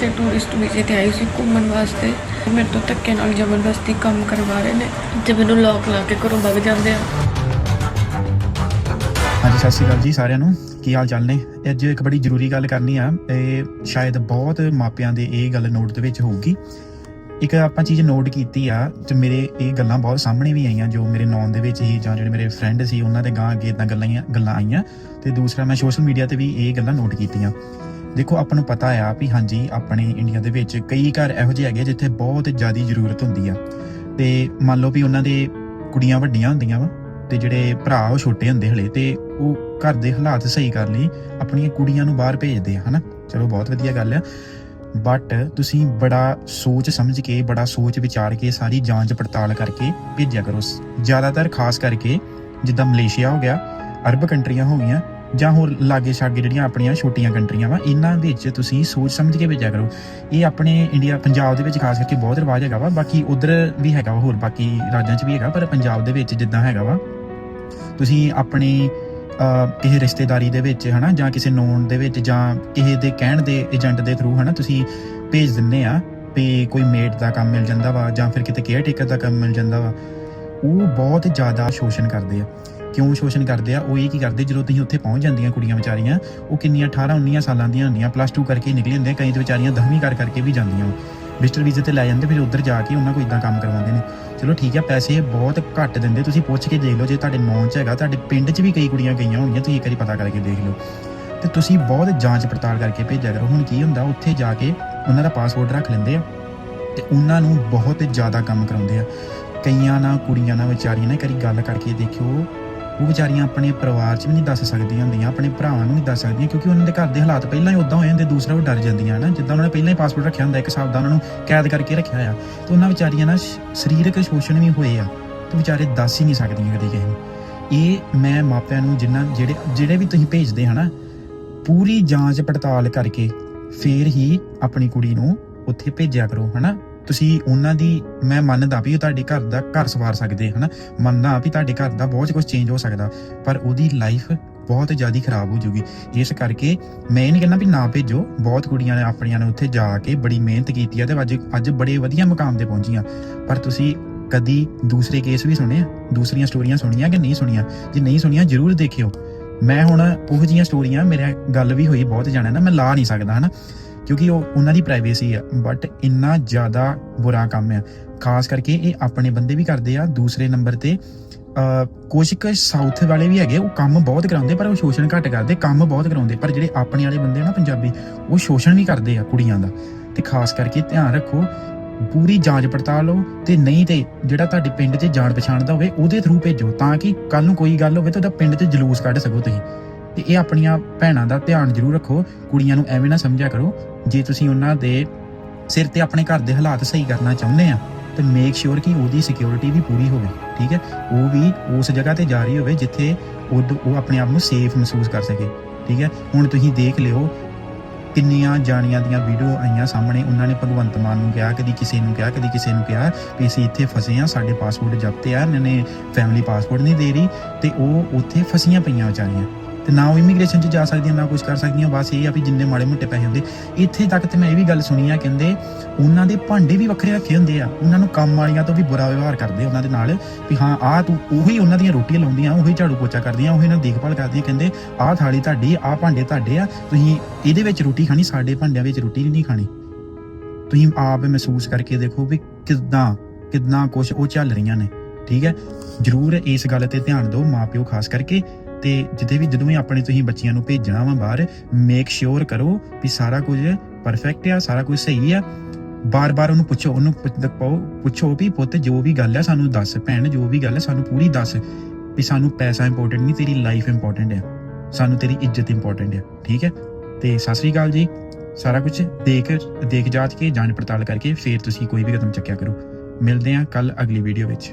ਤੇ ਟੂਰਿਸਟ ਵੀਜ਼ੇ ਤੇ ਆਈ ਸੀ ਘੁੰਮਣ ਵਾਸਤੇ। ਮੇਰੇ ਤੋਂ ਧੱਕੇ ਨਾਲ ਜ਼ਬਰਦਸਤੀ ਕੰਮ ਕਰਵਾ ਰਹੇ ਨੇ। ਤੇ ਮੈਨੂੰ ਲੋਕ ਲਾ ਕੇ ਘਰੋਂ ਭੱਜ ਜਾਂਦੇ ਆ। ਹਾਂਜੀ, ਸਤਿ ਸ਼੍ਰੀ ਅਕਾਲ ਜੀ ਸਾਰਿਆਂ ਨੂੰ। ਕੀ ਹਾਲ ਚਾਲ ਨੇ? ਅੱਜ ਇੱਕ ਬੜੀ ਜ਼ਰੂਰੀ ਗੱਲ ਕਰਨੀ ਆ। ਇਹ ਸ਼ਾਇਦ ਬਹੁਤ ਮਾਪਿਆਂ ਦੇ ਇਹ ਗੱਲ ਨੋਟ ਦੇ ਵਿੱਚ ਹੋਊਗੀ। ਇੱਕ ਆਪਾਂ ਚੀਜ਼ ਨੋਟ ਕੀਤੀ ਆ ਤੇ ਮੇਰੇ ਇਹ ਗੱਲਾਂ ਬਹੁਤ ਸਾਹਮਣੇ ਵੀ ਆਈਆਂ, ਜੋ ਮੇਰੇ ਨੌਨ ਦੇ ਵਿੱਚ ਹੀ ਜਾਂ ਜਿਹੜੇ ਮੇਰੇ ਫਰੈਂਡ ਸੀ, ਉਹਨਾਂ ਦੇ ਗਾਂ ਅੱਗੇ ਇਦਾਂ ਗੱਲਾਂ ਗੱਲਾਂ ਆਈਆਂ। ਤੇ ਦੂਸਰਾ, ਮੈਂ ਸੋਸ਼ਲ ਮੀਡੀਆ ਤੇ ਵੀ ਇਹ ਗੱਲਾਂ ਨੋਟ ਕੀਤੀਆਂ। ਦੇਖੋ, ਆਪਾਂ ਨੂੰ ਪਤਾ ਆ ਵੀ ਹਾਂਜੀ, ਆਪਣੇ ਇੰਡੀਆ ਦੇ ਵਿੱਚ ਕਈ ਘਰ ਇਹੋ ਜਿਹੇ ਹੈਗੇ ਜਿੱਥੇ ਬਹੁਤ ਜ਼ਿਆਦਾ ਜ਼ਰੂਰਤ ਹੁੰਦੀ ਆ। ਤੇ ਮੰਨ ਲਓ ਵੀ ਉਹਨਾਂ ਦੇ ਕੁੜੀਆਂ ਵੱਡੀਆਂ ਹੁੰਦੀਆਂ ਵਾ ਤੇ ਜਿਹੜੇ ਭਰਾ ਉਹ ਛੋਟੇ ਹੁੰਦੇ ਹਲੇ ਤੇ ਉਹ ਘਰ ਦੇ ਹਾਲਾਤ ਸਹੀ ਕਰ ਲਈ, ਆਪਣੀਆਂ ਕੁੜੀਆਂ ਨੂੰ ਬਾਹਰ ਭੇਜਦੇ ਆ, ਹਨਾ? ਚਲੋ, ਬਹੁਤ ਵਧੀਆ ਗੱਲ ਆ। ਬਟ ਤੁਸੀਂ ਬੜਾ ਸੋਚ ਸਮਝ ਕੇ, ਬੜਾ ਸੋਚ ਵਿਚਾਰ ਕੇ ਸਾਰੀ ਜਾਂਚ ਪੜਤਾਲ ਕਰਕੇ ਭੇਜਿਆ ਕਰੋ। ਜ਼ਿਆਦਾਤਰ ਖਾਸ ਕਰਕੇ ਜਿੱਦਾਂ ਮਲੇਸ਼ੀਆ ਹੋ ਗਿਆ, ਅਰਬ ਕੰਟਰੀਆਂ ਹੋ ਗਈਆਂ ਜਾਂ ਹੋਰ ਲਾਗੇ ਛਾਗੇ ਜਿਹੜੀਆਂ ਆਪਣੀਆਂ ਛੋਟੀਆਂ ਕੰਟਰੀਆਂ ਵਾ, ਇਹਨਾਂ ਵਿੱਚ ਤੁਸੀਂ ਸੋਚ ਸਮਝ ਕੇ ਭੇਜਿਆ ਕਰੋ। ਇਹ ਆਪਣੇ ਇੰਡੀਆ, ਪੰਜਾਬ ਦੇ ਵਿੱਚ ਖਾਸ ਕਰਕੇ ਬਹੁਤ ਰਿਵਾਜ ਹੈਗਾ ਵਾ, ਬਾਕੀ ਉਧਰ ਵੀ ਹੈਗਾ ਵਾ, ਹੋਰ ਬਾਕੀ ਰਾਜਾਂ 'ਚ ਵੀ ਹੈਗਾ, ਪਰ ਪੰਜਾਬ ਦੇ ਵਿੱਚ ਜਿੱਦਾਂ ਹੈਗਾ ਵਾ, ਤੁਸੀਂ ਆਪਣੇ ਕਿਸੇ ਰਿਸ਼ਤੇਦਾਰੀ ਦੇ ਵਿੱਚ ਹਨਾ, ਜਾਂ ਕਿਸੇ ਨੋਨ ਦੇ ਵਿੱਚ, ਜਾਂ ਕਿਸੇ ਦੇ ਕਹਿਣ ਦੇ ਏਜੰਟ ਦੇ ਥਰੂ ਹਨਾ, ਤੁਸੀਂ ਭੇਜ ਦਿੰਨੇ ਆ ਵੀ ਕੋਈ ਮੇਟ ਦਾ ਕੰਮ ਮਿਲ ਜਾਂਦਾ ਵਾ, ਜਾਂ ਫਿਰ ਕਿਤੇ ਕੇਅਰ ਟੇਕਰ ਦਾ ਕੰਮ ਮਿਲ ਜਾਂਦਾ ਵਾ। ਉਹ ਬਹੁਤ ਜ਼ਿਆਦਾ ਸ਼ੋਸ਼ਣ ਕਰਦੇ ਆ। ਕਿਉਂ ਸ਼ੋਸ਼ਣ ਕਰਦੇ ਆ? ਉਹ ਇਹ ਕੀ ਕਰਦੇ ਜਦੋਂ ਤੁਸੀਂ ਉੱਥੇ ਪਹੁੰਚ ਜਾਂਦੀਆਂ ਕੁੜੀਆਂ ਵਿਚਾਰੀਆਂ, ਉਹ ਕਿੰਨੀਆਂ 18 19 ਸਾਲਾਂ ਦੀਆਂ ਹੁੰਦੀਆਂ ਪਲੱਸ 2 ਕਰਕੇ ਹੀ ਨਿਕਲੀ ਹੁੰਦੀਆਂ ਕਈ ਤੇ ਵਿਚਾਰੀਆਂ 10ਵੀਂ ਕਰ ਕਰਕੇ ਵੀ ਜਾਂਦੀਆਂ। ਵਿਜ਼ਟਰ ਵੀਜ਼ੇ ਤੇ ਲੈ ਜਾਂਦੇ, ਫਿਰ ਉੱਧਰ ਜਾ ਕੇ ਉਹਨਾਂ ਕੋਲ ਇਦਾਂ ਕੰਮ ਕਰਵਾਉਂਦੇ ਨੇ। ਚਲੋ ਠੀਕ ਹੈ ਪੈਸੇ ਬਹੁਤ ਘੱਟ ਦਿੰਦੇ, ਤੁਸੀਂ ਪੁੱਛ ਕੇ ਦੇਖ ਲਓ, ਜੇ ਤੁਹਾਡੇ ਨੌਂ ਚ ਹੈਗਾ, ਤੁਹਾਡੇ ਪਿੰਡ 'ਚ ਵੀ ਕਈ ਕੁੜੀਆਂ ਗਈਆਂ ਹੋਣਗੀਆਂ, ਤੁਸੀਂ ਇੱਕ ਵਾਰੀ ਪਤਾ ਕਰਕੇ ਦੇਖ ਲਓ। ਤੇ ਤੁਸੀਂ ਬਹੁਤ ਜਾਂਚ ਪੜਤਾਲ ਕਰਕੇ ਭੇਜਿਆ ਕਰੋ। ਹੁਣ ਕੀ ਹੁੰਦਾ, ਉੱਥੇ ਜਾ ਕੇ ਉਹਨਾਂ ਦਾ ਪਾਸਪੋਰਟ ਰੱਖ ਲੈਂਦੇ ਆ ਤੇ ਉਹਨਾਂ ਨੂੰ ਬਹੁਤ ਜ਼ਿਆਦਾ ਕੰਮ ਕਰਾਉਂਦੇ ਆ। ਕਈਆਂ ਨਾਲ, ਕੁੜੀਆਂ ਨਾਲ, ਵਿਚਾਰੀਆਂ ਨਾਲ ਕਰੀ ਗੱਲ ਕਰਕੇ ਦੇਖਿਓ ਉਹ ਵਿਚਾਰੀਆਂ ਆਪਣੇ ਪਰਿਵਾਰ 'ਚ ਵੀ ਨਹੀਂ ਦੱਸ ਸਕਦੀਆਂ ਹੁੰਦੀਆਂ, ਆਪਣੇ ਭਰਾਵਾਂ ਨੂੰ ਨਹੀਂ ਦੱਸ ਸਕਦੀਆਂ, ਕਿਉਂਕਿ ਉਹਨਾਂ ਦੇ ਘਰ ਦੇ ਹਾਲਾਤ ਪਹਿਲਾਂ ਹੀ ਉਦਾਂ ਹੋਏ ਹੁੰਦੇ, ਦੂਸਰਾ ਉਹ ਡਰ ਜਾਂਦੀਆਂ ਨਾ ਜਿੱਦਾਂ ਉਹਨਾਂ ਨੇ ਪਹਿਲਾਂ ਹੀ ਪਾਸਪੋਰਟ ਰੱਖਿਆ ਹੁੰਦਾ, ਇੱਕ ਹਿਸਾਬ ਦਾ ਉਹਨਾਂ ਨੂੰ ਕੈਦ ਕਰਕੇ ਰੱਖਿਆ ਹੋਇਆ। ਤੇ ਉਹਨਾਂ ਵਿਚਾਰੀਆਂ ਨਾਲ ਸਰੀਰਕ ਸ਼ੋਸ਼ਣ ਵੀ ਹੋਏ ਆ, ਤੇ ਵਿਚਾਰੇ ਦੱਸ ਹੀ ਨਹੀਂ ਸਕਦੀਆਂ ਕਦੇ ਕਿਸੇ ਨੂੰ। ਇਹ ਮੈਂ ਮਾਪਿਆਂ ਨੂੰ ਜਿੰਨਾ, ਜਿਹੜੇ ਜਿਹੜੇ ਵੀ ਤੁਸੀਂ ਭੇਜਦੇ, ਹਨਾ? ਪੂਰੀ ਜਾਂਚ ਪੜਤਾਲ ਕਰਕੇ ਫੇਰ ਹੀ ਆਪਣੀ ਕੁੜੀ ਨੂੰ ਉੱਥੇ ਭੇਜਿਆ ਕਰੋ, ਹਨਾ? ਤੁਸੀਂ ਉਹਨਾਂ ਦੀ, ਮੈਂ ਮੰਨਦਾ ਵੀ ਉਹ ਤੁਹਾਡੇ ਘਰ ਦਾ ਘਰ ਸਵਾਰ ਸਕਦੇ, ਹਨਾ? ਮੰਨਦਾ ਵੀ ਤੁਹਾਡੇ ਘਰ ਦਾ ਬਹੁਤ ਕੁਝ ਚੇਂਜ ਹੋ ਸਕਦਾ, ਪਰ ਉਹਦੀ ਲਾਈਫ ਬਹੁਤ ਜ਼ਿਆਦਾ ਖਰਾਬ ਹੋ ਜਾਊਗੀ। ਇਸ ਕਰਕੇ ਮੈਂ ਇਹ ਨਹੀਂ ਕਹਿੰਦਾ ਵੀ ਨਾ ਭੇਜੋ, ਬਹੁਤ ਕੁੜੀਆਂ ਨੇ ਆਪਣੀਆਂ ਨੇ ਉੱਥੇ ਜਾ ਕੇ ਬੜੀ ਮਿਹਨਤ ਕੀਤੀ ਆ ਤੇ ਅੱਜ ਅੱਜ ਬੜੇ ਵਧੀਆ ਮੁਕਾਮ ਤੇ ਪਹੁੰਚੀਆਂ। ਪਰ ਤੁਸੀਂ ਕਦੀ ਦੂਸਰੇ ਕੇਸ ਵੀ ਸੁਣੇ ਆ ਦੂਸਰੀਆਂ ਸਟੋਰੀਆਂ ਸੁਣੀਆਂ ਕਿ ਨਹੀਂ ਸੁਣੀਆਂ? ਜੇ ਨਹੀਂ ਸੁਣੀਆਂ, ਜਰੂਰ ਦੇਖਿਓ। ਮੈਂ ਹੁਣ ਉਹ ਜੀਆਂ ਸਟੋਰੀਆਂ ਮੇਰੇ ਗੱਲ ਵੀ ਹੋਈ, ਬਹੁਤ ਜਾਣਾ ਨਾ ਮੈਂ ਲਾ ਨਹੀਂ ਸਕਦਾ, ਹਨਾ? ਕਿਉਂਕਿ ਉਹ ਉਹਨਾਂ ਦੀ ਪ੍ਰਾਈਵੇਸੀ ਆ ਬਟ ਇੰਨਾ ਜ਼ਿਆਦਾ ਬੁਰਾ ਕੰਮ ਆ। ਖਾਸ ਕਰਕੇ ਇਹ ਆਪਣੇ ਬੰਦੇ ਵੀ ਕਰਦੇ ਆ, ਦੂਸਰੇ ਨੰਬਰ ਤੇ ਅ ਕੁਝ ਕੁ ਸਾਊਥ ਵਾਲੇ ਵੀ ਹੈਗੇ, ਉਹ ਕੰਮ ਬਹੁਤ ਕਰਾਉਂਦੇ, ਪਰ ਉਹ ਸ਼ੋਸ਼ਣ ਘੱਟ ਕਰਦੇ, ਕੰਮ ਬਹੁਤ ਕਰਾਉਂਦੇ, ਪਰ ਜਿਹੜੇ ਆਪਣੇ ਵਾਲੇ ਬੰਦੇ ਆ ਨਾ ਪੰਜਾਬੀ, ਉਹ ਸ਼ੋਸ਼ਣ ਵੀ ਕਰਦੇ ਆ ਕੁੜੀਆਂ ਦਾ। ਤੇ ਖਾਸ ਕਰਕੇ ਧਿਆਨ ਰੱਖੋ, ਪੂਰੀ ਜਾਂਚ ਪੜਤਾਲ ਲਓ, ਤੇ ਨਹੀਂ ਤੇ ਜਿਹੜਾ ਤੁਹਾਡੇ ਪਿੰਡ 'ਚ ਜਾਣ ਪਛਾਣ ਦਾ ਹੋਵੇ, ਉਹਦੇ ਥਰੂ ਭੇਜੋ, ਤਾਂ ਕਿ ਕੱਲ ਨੂੰ ਕੋਈ ਗੱਲ ਹੋਵੇ ਤਾਂ ਉਹਦਾ ਪਿੰਡ 'ਚ ਜਲੂਸ ਕੱਢ ਸਕੋ ਤੁਸੀਂ। ਤੇ ਇਹ ਆਪਣੀਆਂ ਭੈਣਾਂ ਦਾ ਧਿਆਨ ਜ਼ਰੂਰ ਰੱਖੋ, ਕੁੜੀਆਂ ਨੂੰ ਐਵੇਂ ਨਾ ਸਮਝਿਆ ਕਰੋ, ਜੇ ਤੁਸੀਂ ਉਹਨਾਂ ਦੇ ਸਿਰ ਤੇ ਆਪਣੇ ਘਰ ਦੇ ਹਾਲਾਤ ਸਹੀ ਕਰਨਾ ਚਾਹੁੰਦੇ ਆ, ਤੇ ਮੇਕ ਸ਼ੋਰ ਕਿ ਉਹਦੀ ਸਿਕਿਉਰਿਟੀ ਵੀ ਪੂਰੀ ਹੋਵੇ, ਠੀਕ ਹੈ? ਉਹ ਵੀ ਉਸ ਜਗ੍ਹਾ ਤੇ ਜਾ ਰਹੀ ਹੋਵੇ ਜਿੱਥੇ ਉਹ ਉਹ ਆਪਣੇ ਆਪ ਨੂੰ ਸੇਫ ਮਹਿਸੂਸ ਕਰ ਸਕੇ, ਠੀਕ ਹੈ? ਹੁਣ ਤੁਸੀਂ ਦੇਖ ਲਿਓ, ਕਿੰਨੀਆਂ ਜਾਣੀਆਂ ਦੀਆਂ ਵੀਡੀਓ ਆਈਆਂ ਸਾਹਮਣੇ, ਉਹਨਾਂ ਨੇ ਭਗਵੰਤ ਮਾਨ ਨੂੰ ਕਿਹਾ, ਕਦੀ ਕਿਸੇ ਨੂੰ ਕਿਹਾ, ਕਦੀ ਕਿਸੇ ਨੂੰ ਕਿਹਾ ਵੀ ਅਸੀਂ ਇੱਥੇ ਫਸੇ ਆ ਸਾਡੇ ਪਾਸਪੋਰਟ ਜ਼ਬਤ ਆ, ਇਹਨਾਂ ਨੇ ਫੈਮਿਲੀ ਪਾਸਪੋਰਟ ਨਹੀਂ ਦੇ ਰਹੀ, ਤੇ ਉਹ ਉੱਥੇ ਫਸੀਆਂ ਪਈਆਂ ਵਿਚਾਰੀਆਂ। ਤੇ ਨਾ ਉਹ ਇਮੀਗ੍ਰੇਸ਼ਨ 'ਚ ਜਾ ਸਕਦੀਆਂ, ਨਾ ਕੁਝ ਕਰ ਸਕਦੀਆਂ, ਬਸ ਇਹ ਆ ਵੀ ਜਿੰਨੇ ਮਾੜੇ ਮੋਟੇ ਪੈਸੇ ਹੁੰਦੇ। ਇੱਥੇ ਤੱਕ ਤੇ ਮੈਂ ਇਹ ਵੀ ਗੱਲ ਸੁਣੀ ਆ, ਕਹਿੰਦੇ ਉਹਨਾਂ ਦੇ ਭਾਂਡੇ ਵੀ ਵੱਖਰੇ ਰੱਖੇ ਹੁੰਦੇ ਆ। ਉਹਨਾਂ ਨੂੰ ਕੰਮ ਵਾਲੀਆਂ ਤੋਂ ਵੀ ਬੁਰਾ ਵਿਵਹਾਰ ਕਰਦੇ ਉਹਨਾਂ ਦੇ ਨਾਲ, ਵੀ ਹਾਂ, ਆਹ ਤੂੰ ਉਹੀ ਉਹਨਾਂ ਦੀਆਂ ਰੋਟੀਆਂ ਲਾਉਂਦੀਆਂ, ਉਹੀ ਝਾੜੂ ਪੋਚਾ ਕਰਦੀਆਂ, ਉਹੀ ਇਹਨਾਂ ਦੇਖਭਾਲ ਕਰਦੀਆਂ, ਕਹਿੰਦੇ ਆਹ ਥਾਲੀ ਤੁਹਾਡੀ, ਆਹ ਭਾਂਡੇ ਤੁਹਾਡੇ ਆ, ਤੁਸੀਂ ਇਹਦੇ ਵਿੱਚ ਰੋਟੀ ਖਾਣੀ, ਸਾਡੇ ਭਾਂਡਿਆਂ ਵਿੱਚ ਰੋਟੀ ਨਹੀਂ ਖਾਣੀ। ਤੁਸੀਂ ਆਪ ਮਹਿਸੂਸ ਕਰਕੇ ਦੇਖੋ ਵੀ ਕਿਦਾਂ ਕਿੰਨਾ ਕੁਝ ਉਹ ਚੱਲ ਰਹੀਆਂ ਨੇ। ਠੀਕ ਹੈ? ਜਰੂਰ ਇਸ ਗੱਲ ਤੇ ਧਿਆਨ ਦਿਓ ਮਾਪਿਓ ਖਾਸ ਕਰਕੇ ਤੇ ਜਿੱਦੇ ਵੀ ਜਦੋਂ ਵੀ ਆਪਣੇ ਤੁਸੀਂ ਬੱਚਿਆਂ ਨੂੰ ਭੇਜਣਾ ਵਾ ਬਾਹਰ ਮੇਕ ਸ਼ੋਰ ਕਰੋ ਵੀ ਸਾਰਾ ਕੁਝ ਪਰਫੈਕਟ ਆ, ਸਾਰਾ ਕੁਝ ਸਹੀ ਆ। ਬਾਰ-ਬਾਰ ਉਹਨੂੰ ਪੁੱਛੋ, ਉਹਨੂੰ ਪੁੱਛ- ਪਾਓ, ਪੁੱਛੋ ਵੀ ਪੁੱਤ ਜੋ ਵੀ ਗੱਲ ਹੈ ਸਾਨੂੰ ਦੱਸ, ਭੈਣ ਜੋ ਵੀ ਗੱਲ ਹੈ ਸਾਨੂੰ ਪੂਰੀ ਦੱਸ ਵੀ ਸਾਨੂੰ ਪੈਸਾ ਇੰਪੋਰਟੈਂਟ ਨਹੀਂ, ਤੇਰੀ ਲਾਈਫ ਇੰਪੋਰਟੈਂਟ ਆ। ਸਾਨੂੰ ਤੇਰੀ ਇੱਜ਼ਤ ਇੰਪੋਰਟੈਂਟ ਆ, ਠੀਕ ਹੈ? ਤੇ ਸਤਿ ਸ੍ਰੀ ਅਕਾਲ ਜੀ। ਸਾਰਾ ਕੁਝ ਦੇਖ ਦੇਖ ਜਾਚ ਕੇ ਜਾਂਚ ਪੜਤਾਲ ਕਰਕੇ ਫਿਰ ਤੁਸੀਂ ਕੋਈ ਵੀ ਕਦਮ ਚੱਕਿਆ ਕਰੋ। ਮਿਲਦੇ ਹਾਂ ਕੱਲ ਅਗਲੀ ਵੀਡੀਓ ਵਿੱਚ।